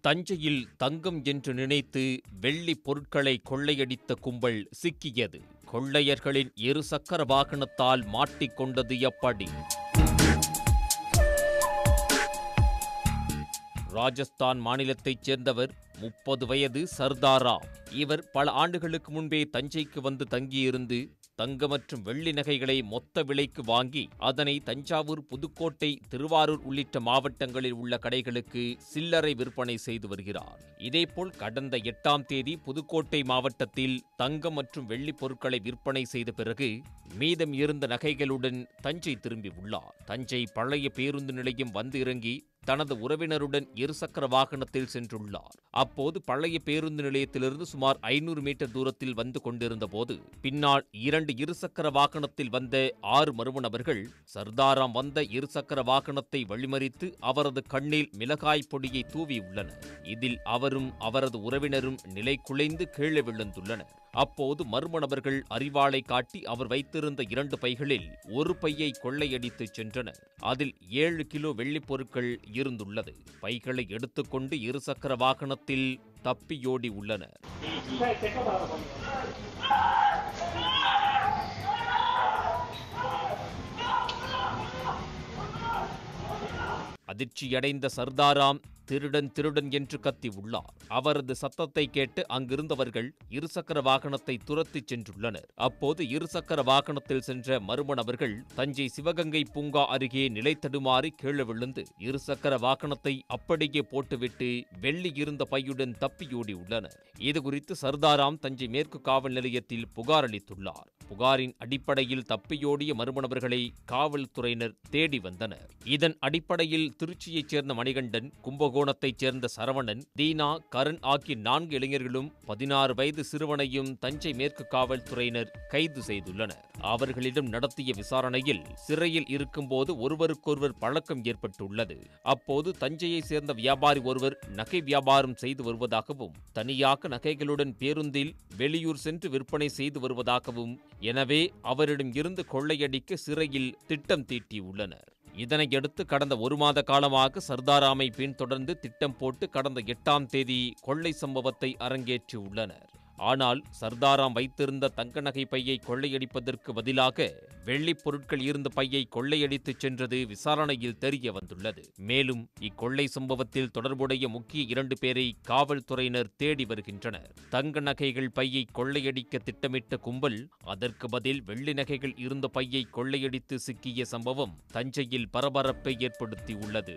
தஞ்சையில் தங்கம் என்று நினைத்து வெள்ளி பொருட்களை கொள்ளையடித்த கும்பல் சிக்கியது. கொள்ளையர்களின் இருசக்கர வாகனத்தால் மாட்டிக்கொண்டது எப்படி? ராஜஸ்தான் மாநிலத்தைச் சேர்ந்தவர் முப்பது வயது சர்தாரா. இவர் பல ஆண்டுகளுக்கு முன்பே தஞ்சைக்கு வந்து தங்கியிருந்து தங்க மற்றும் வெள்ளி நகைகளை மொத்த விலைக்கு வாங்கி அதனை தஞ்சாவூர் புதுக்கோட்டை திருவாரூர் உள்ளிட்ட மாவட்டங்களில் உள்ள கடைகளுக்கு சில்லறை விற்பனை செய்து வருகிறார். இதேபோல் கடந்த எட்டாம் தேதி புதுக்கோட்டை மாவட்டத்தில் தங்கம் மற்றும் வெள்ளி பொருட்களை விற்பனை செய்த பிறகு மீதம் இருந்த நகைகளுடன் தஞ்சை திரும்பி உள்ளார். தஞ்சை பழைய பேருந்து நிலையம் வந்து இறங்கி தனது உறவினருடன் இருசக்கர வாகனத்தில் சென்றுள்ளார். அப்போது பழைய பேருந்து நிலையத்திலிருந்து சுமார் ஐநூறு மீட்டர் தூரத்தில் வந்து கொண்டிருந்த போது பின்னால் இரண்டு இருசக்கர வாகனத்தில் வந்த ஆறு மர்ம நபர்கள் சர்தாராம் வந்த இருசக்கர வாகனத்தை வழிமறித்து அவரது கண்ணில் மிளகாய் பொடியை தூவியுள்ளனர் இதில் அவரும் அவரது உறவினரும் நிலை குலைந்து கீழே விழுந்துள்ளனர். அப்போது மர்ம நபர்கள் அறிவாளை காட்டி அவர் வைத்திருந்த இரண்டு பைகளில் ஒரு பையை கொள்ளையடித்துச் சென்றனர். அதில் ஏழு கிலோ வெள்ளிப் பொருட்கள் இருந்துள்ளது. பைகளை எடுத்துக்கொண்டு இருசக்கர வாகனத்தில் தப்பியோடி உள்ளனர். அதிர்ச்சியடைந்த சர்தாராம் திருடன் திருடன் என்று கத்தி உள்ளார். அவரது சத்தத்தை கேட்டு அங்கிருந்தவர்கள் இருசக்கர வாகனத்தை துரத்திச் சென்றுள்ளனர். அப்போது இருசக்கர வாகனத்தில் சென்ற மர்ம நபர்கள் தஞ்சை சிவகங்கை பூங்கா அருகே நிலை தடுமாறி கீழே விழுந்து இருசக்கர வாகனத்தை அப்படியே போட்டுவிட்டு வெள்ளி இருந்த பையுடன் தப்பியோடி உள்ளனர். இதுகுறித்து சர்தாராம் தஞ்சை மேற்கு காவல் நிலையத்தில் புகார் அளித்துள்ளார். புகாரின் அடிப்படையில் தப்பியோடிய மர்மநபர்களை காவல்துறையினர் தேடி வந்தனர். இதன் அடிப்படையில் திருச்சியைச் சேர்ந்த மணிகண்டன் கும்பகோணத்தைச் சேர்ந்த சரவணன் தீனா கரண் ஆகிய நான்கு இளைஞர்களும் பதினாறு வயது சிறுவனையும் தஞ்சை மேற்கு காவல்துறையினர் கைது செய்துள்ளனர். அவர்களிடம் நடத்திய விசாரணையில் சிறையில் இருக்கும்போது ஒருவருக்கொருவர் பழக்கம் ஏற்பட்டுள்ளது. அப்போது தஞ்சையைச் சேர்ந்த வியாபாரி ஒருவர் நகை வியாபாரம் செய்து வருவதாகவும் தனியாக நகைகளுடன் பேருந்தில் வெளியூர் சென்று விற்பனை செய்து வருவதாகவும் எனவே அவரிடம் இருந்து கொள்ளையடிக்க சிறையில் திட்டம் தீட்டியுள்ளனர் இதனையடுத்து கடந்த ஒரு மாத காலமாக சர்தாராமை பின்தொடர்ந்து திட்டம் போட்டு கடந்த எட்டாம் தேதி கொள்ளை சம்பவத்தை அரங்கேற்றியுள்ளனர் ஆனால் சர்தாராம் வைத்திருந்த தங்க நகை பையை கொள்ளையடிப்பதற்கு பதிலாக வெள்ளிப் பொருட்கள் இருந்த பையை கொள்ளையடித்துச் சென்றது விசாரணையில் தெரிய வந்துள்ளது மேலும் இக்கொள்ளை சம்பவத்தில் தொடர்புடைய முக்கிய இரண்டு பேரை காவல்துறையினர் தேடி வருகின்றனர். தங்க நகைகள் பையை கொள்ளையடிக்க திட்டமிட்ட கும்பல் அதற்கு பதில் வெள்ளி நகைகள் இருந்த பையை கொள்ளையடித்து சிக்கிய சம்பவம் தஞ்சையில் பரபரப்பை ஏற்படுத்தியுள்ளது.